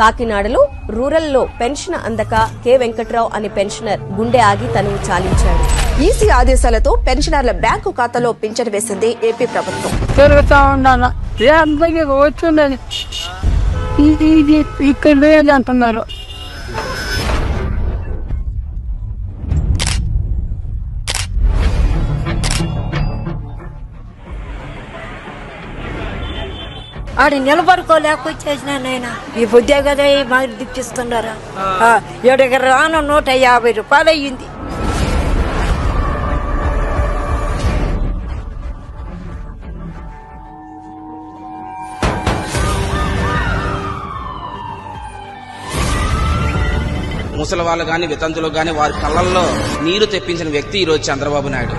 కాకినాడలో రూరల్లో పెన్షన్ అందక కె వెంకట్రావు అనే పెన్షనర్ గుండె ఆగి తను చాలించాడు. ఈసీ ఆదేశాలతో పెన్షనర్ల బ్యాంకు ఖాతాలో పింఛన్ వేసింది ఏపీ ప్రభుత్వం. తిరుగుతా ఉన్నాను వచ్చిందని ఇక్కడ అంటున్నారు. ఆడ నిలబడుకోలేకొచ్చేసిన నేను ఈ బుద్ధే కదా మాకు దిప్పిస్తున్నారా ఏడుకి రాను నూట యాభై రూపాయలు అయ్యింది ముసలి వాళ్ళు గాని వితంతులు గాని వారి కళ్ళల్లో నీరు తెప్పించిన వ్యక్తి ఈరోజు చంద్రబాబు నాయుడు.